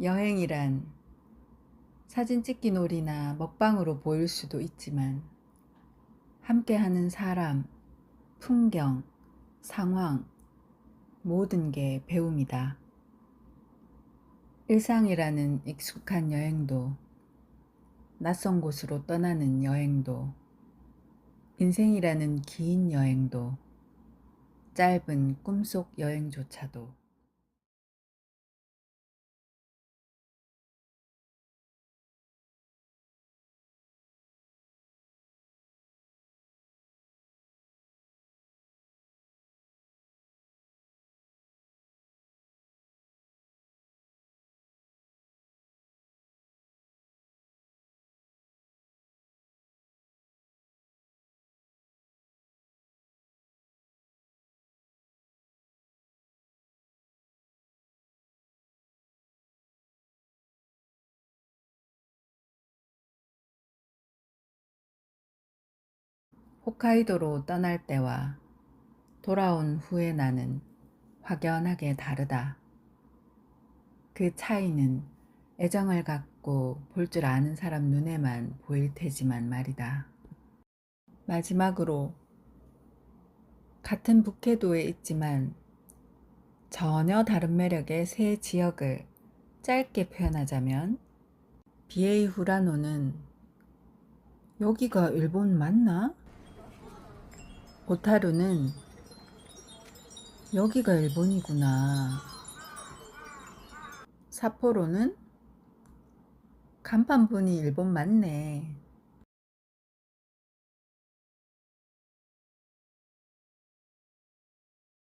여행이란 사진 찍기 놀이나 먹방으로 보일 수도 있지만 함께하는 사람, 풍경, 상황, 모든 게 배움이다. 일상이라는 익숙한 여행도, 낯선 곳으로 떠나는 여행도, 인생이라는 긴 여행도, 짧은 꿈속 여행조차도 홋카이도로 떠날 때와 돌아온 후에 나는 확연하게 다르다. 그 차이는 애정을 갖고 볼 줄 아는 사람 눈에만 보일 테지만 말이다. 마지막으로 같은 북해도에 있지만 전혀 다른 매력의 세 지역을 짧게 표현하자면 비에이 후라노는 여기가 일본 맞나? 오타루는 여기가 일본이구나. 삿포로는 간판 보니 일본 맞네.